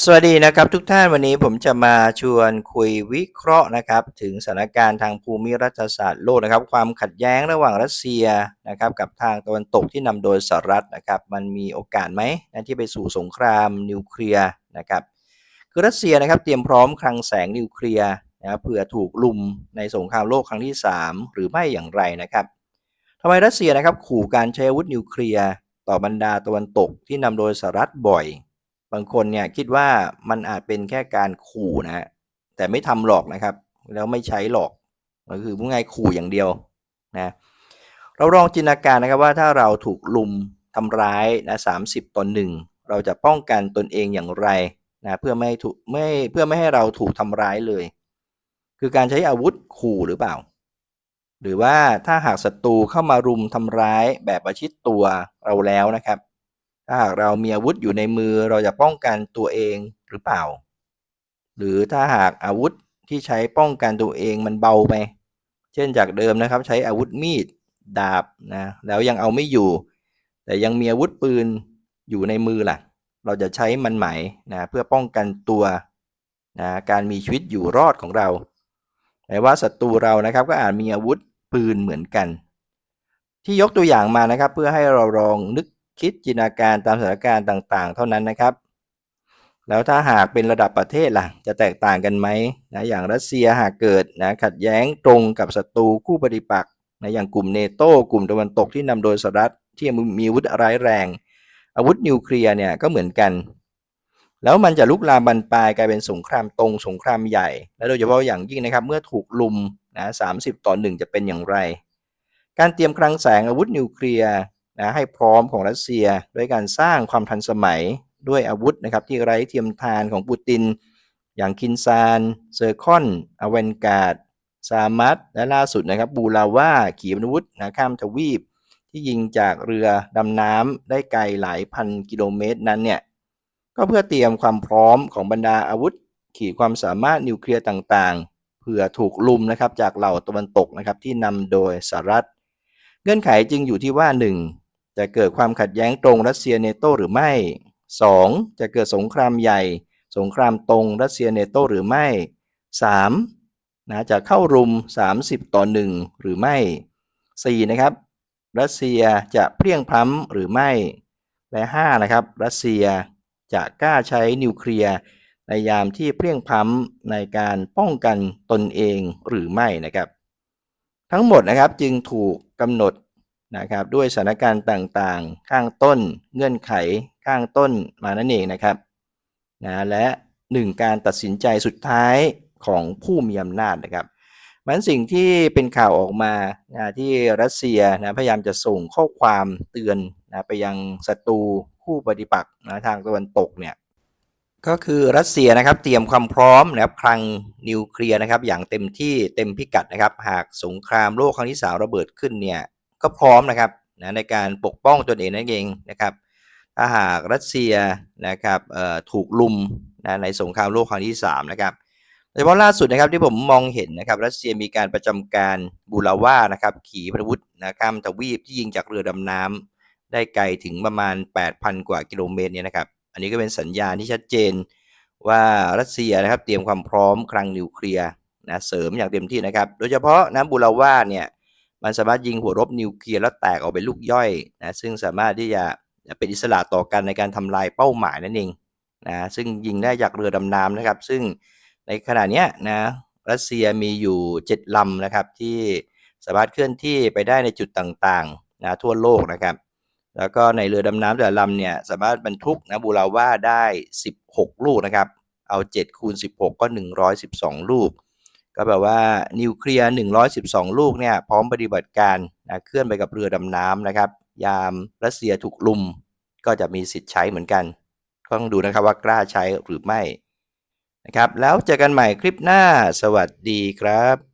สวัสดีนะครับทุกท่านวันนี้ผมจะมาชวนคุยวิเคราะห์นะครับถึงสถานการณ์ทางภูมิรัฐศาสตร์โลกนะครับ ความขัดแย้งระหว่างรัสเซียนะครับกับทางตะวันตกที่นำโดยสหรัฐนะครับ มันมีโอกาสไหมนะที่ไปสู่สงครามนิวเคลียร์นะครับคือรัสเซียนะครับเตรียมพร้อมคลังแสงนิวเคลียร์นะครับเผื่อถูกลุมในสงครามโลกครั้งที่ 3 หรือไม่อย่างไรนะครับทำไมรัสเซียนะครับขู่การใช้อาวุธนิวเคลียร์ต่อบรรดาตะวันตกที่นำโดยสหรัฐบ่อย บางคนเนี่ยคิดว่ามันอาจเป็นแค่การขู่นะฮะแต่ไม่ทำหรอกนะครับ แล้วไม่ใช้หรอกก็คือพูดง่ายขู่อย่างเดียวนะเราลองจินตนาการนะครับว่าถ้าเราถูกลุมทำร้ายนะสามสิบต่อหนึ่งเราจะป้องกันตนเองอย่างไรนะเพื่อไม่ถูกไม่เพื่อไม่ให้เราถูกทำร้ายเลย คือการใช้อาวุธขู่หรือเปล่า หรือว่าถ้าหากศัตรูเข้ามารุมทำร้ายแบบประชิดตัวเราแล้วนะครับ ถ้าหากเรามีอาวุธอยู่ในมือเราจะป้องกันตัวเองหรือเปล่า หรือถ้าหากอาวุธที่ใช้ป้องกันตัวเองมันเบาไป เช่นจากเดิมนะครับ ใช้อาวุธมีดดาบนะแล้วยังเอาไม่อยู่ แต่ยังมีอาวุธปืนอยู่ในมือล่ะ เราจะใช้มันไหมนะเพื่อป้องกันตัวนะการมีชีวิตอยู่รอดของเราแต่ว่าศัตรูเรานะครับก็อาจมีอาวุธปืนเหมือนกัน ที่ยกตัวอย่างมานะครับ เพื่อให้เราลองนึก คิดจินตนาการตามสถานการณ์ต่าง ๆ เท่านั้นนะครับ แล้วถ้าหากเป็นระดับประเทศล่ะ จะแตกต่างกันไหมนะอย่างรัสเซียหากเกิดนะขัดแย้งตรงกับศัตรูคู่ปฏิปักษ์นะอย่างกลุ่มเนโตกลุ่มตะวันตกที่นำโดยสหรัฐที่มีอาวุธร้ายแรง อาวุธนิวเคลียร์เนี่ยก็เหมือนกัน แล้วมันจะลุกลามบรรปลายกลายเป็นสงครามตรงสงครามใหญ่ และโดยเฉพาะอย่างยิ่งนะครับ เมื่อถูกลุมนะสามสิบต่อหนึ่งจะเป็นอย่างไร การเตรียมคลังแสงอาวุธนิวเคลียร์ นะให้พร้อมของรัสเซียด้วยการสร้างความทันสมัยด้วยอาวุธนะครับที่ไร้เทียมทานของปูติน อย่างคินซาน เซอร์คอนอเวนการ์ดซามัตและล่าสุดนะครับบูลาว่าขีปนาวุธนะข้ามทวีป ที่ยิงจากเรือดำน้ำได้ไกลหลายพันกิโลเมตรนั้นเนี่ยก็เพื่อเตรียมความพร้อมของบรรดาอาวุธ ขีดความสามารถนิวเคลียร์ต่างๆ เผื่อถูกลุมนะครับจากเหล่าตะวันตกนะครับที่นำโดยสหรัฐ เงื่อนไขจึงอยู่ที่ว่า 1. จะเกิดความขัดแย้งตรงรัสเซียเนโตหรือไม่ 2. จะเกิดสงครามใหญ่ สงครามตรงรัสเซียเนโตหรือไม่ 3. นะจะเข้ารุม 30 ต่อ 1 หรือไม่ 4. นะครับรัสเซียจะเพลียงพล้ำหรือไม่ และ 5. นะครับ รัสเซียจะกล้าใช้นิวเคลียร์ในยามที่เพลียงพล้ำในการป้องกันตนเองหรือไม่นะครับ ทั้งหมดนะครับจึงถูกกำหนด นะครับด้วยสถานการณ์ต่างๆ ข้างต้น เงื่อนไขข้างต้นมานั่นเองนะครับนะและหนึ่งการตัดสินใจสุดท้ายของผู้มีอำนาจนะครับมันสิ่งที่เป็นข่าวออกมานะที่รัสเซียนะพยายามจะส่งข้อความเตือนนะไปยังศัตรูคู่ปฏิปักษ์นะทางตะวันตกเนี่ยก็คือรัสเซียนะครับเตรียมความพร้อมนะครับคลังนิวเคลียร์นะครับอย่างเต็มที่เต็มพิกัดนะครับ หากสงครามโลกครั้งที่สามระเบิดขึ้นเนี่ย ก็พร้อมนะครับนะในการปกป้องตนเองนั่นเองนะครับถ้าหากรัสเซียนะครับถูกลุมนะในสงครามโลกครั้งที่3นะครับโดยเฉพาะล่าสุดนะครับที่ผมมองเห็นนะครับรัสเซียมีการประจำการบูลาว่านะครับขีปนาวุธนะข้ามทวีปที่ยิงจากเรือดำน้ำได้ไกลถึงประมาณ 8,000 กว่ากิโลเมตรเนี่ยนะครับอันนี้ก็เป็นสัญญาณที่ชัดเจนว่ารัสเซียนะครับเตรียมความพร้อมคลังนิวเคลียร์นะเสริมอย่างเต็มที่นะครับ โดยเฉพาะนะบูลาว่าเนี่ย มันสามารถยิงหัวรบนิวเคลียร์แล้วแตกออกเป็นลูกย่อยนะซึ่งสามารถที่จะเป็นอิสระต่อกันในการทำลายเป้าหมายนั่นเองนะซึ่งยิงได้จากเรือดำน้ำนะครับ ซึ่งในขณะนี้นะรัสเซียมีอยู่ 7ลำนะครับที่สามารถเคลื่อนที่ไปได้ในจุดต่างๆนะทั่วโลกนะครับ แล้วก็ในเรือดำน้ำแต่ละลำเนี่ยสามารถบรรทุกนะบูราว่าได้ 16 ลูกนะครับ เอา7คูณ16 ก็ 112 ลูก ก็แบบว่านิวเคลียร์ 112 ลูกเนี่ยพร้อมปฏิบัติการนะเคลื่อนไปกับเรือดำน้ำนะครับ ยามรัสเซียถูกลุม ก็จะมีสิทธิ์ใช้เหมือนกันต้องดูนะครับว่ากล้าใช้หรือไม่นะครับ แล้วเจอกันใหม่คลิปหน้าสวัสดีครับ